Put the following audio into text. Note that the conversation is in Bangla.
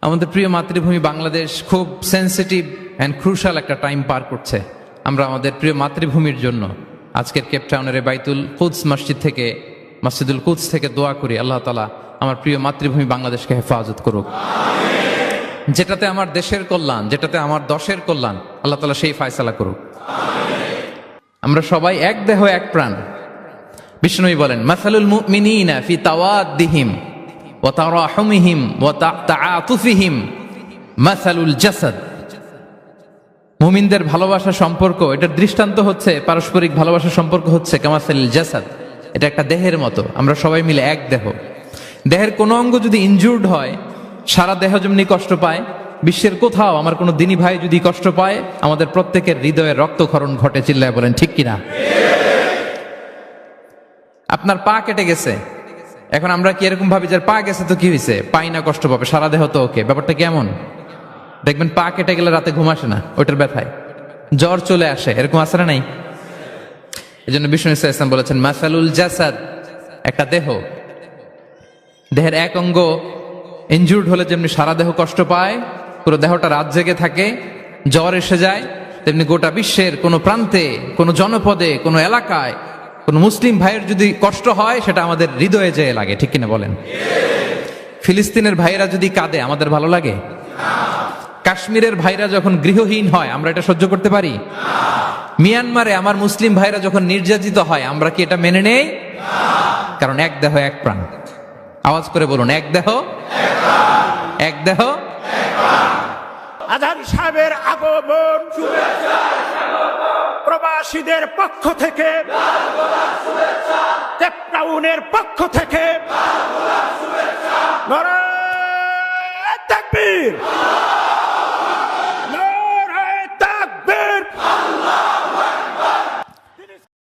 আমাদের প্রিয় মাতৃভূমি বাংলাদেশ খুব সেন্সিটিভ অ্যান্ড ক্রুশাল একটা টাইম পার করছে। আমরা আমাদের প্রিয় মাতৃভূমির জন্য আজকের কেপটাউনের বাইতুল কুদস মসজিদ থেকে মসজিদুল কুদস থেকে দোয়া করি আল্লাহ তালা আমার প্রিয় মাতৃভূমি বাংলাদেশকে হেফাজত করুক। যেটাতে আমার দেশের কল্যাণ যেটাতে আমার দশের কল্যাণ আল্লাহ তালা সেই ফায়সালা করুক। আমরা সবাই এক দেহ এক প্রাণ। বিষ্ণুই বলেন মাসালুল মুমিনিনা ফি তাওয়াদ্দিহিম। ওয়া তারাহুমিহিম ওয়া তাআতুফিহিম মাসালুল জাসাদ। মুমিনদের ভালোবাসা সম্পর্ক, এটার দৃষ্টান্ত হচ্ছে, পারস্পরিক ভালোবাসা সম্পর্ক হচ্ছে কামাসালিল জাসাদ। এটা একটা দেহের মতো, আমরা সবাই মিলে এক দেহ। দেহের কোনো অঙ্গ যদি ইনজুর্ড হয়, সারা দেহ যেমনি কষ্ট পায়, বিশ্বের কোথাও আমার কোনো দিনী ভাই যদি কষ্ট পায়, আমাদের প্রত্যেকের হৃদয়ে রক্তক্ষরণ ঘটে, চিল্লায় বলেন, ঠিক কিনা? আপনার পা কেটে গেছে এখন আমরা কি এরকম ভাবি যে পা গেছে তো কি হয়েছে পাই না কষ্ট পাবে, সারা দেহ তো ওকে। ব্যাপারটা কেমন? দেখবেন পা কেটে গেলে রাতে ঘুম আসে না, ওইটার ব্যথায়। জ্বর চলে আসে, এরকম আসে নাই? এই জন্য বিষ্ণু ইসলাম বলেছেন, মাসালুল জাসাদ একটা দেহ। দেহের এক অঙ্গ ইনজুর্ড হলে যেমনি সারা দেহ কষ্ট পায়, পুরো দেহটা রাত জেগে থাকে, জ্বর এসে যায়, তেমনি গোটা বিশ্বের কোনো প্রান্তে, কোনো জনপদে, কোনো এলাকায় কোনো মুসলিম ভাইয়ের যদি কষ্ট হয়, সেটা আমাদের হৃদয়ে যেয়ে লাগে, ঠিক কিনা বলেন? ফিলিস্তিনের ভাইরা যদি কাঁদে, আমাদের ভালো লাগে? কাশ্মীরের ভাইরা যখন গৃহহীন হয়, আমরা এটা সহ্য করতে পারি? মিয়ানমারে আমার মুসলিম ভাইরা যখন নির্যাতিত হয়, আমরা কি এটা মেনে নেই? কারণ এক দেহ, এক প্রাণ। আওয়াজ করে বলুন, এক দেহ এক দেহ আধান সাহেবের আগমন। প্রবাসীদের পক্ষ থেকে কেপটাউনের পক্ষ থেকে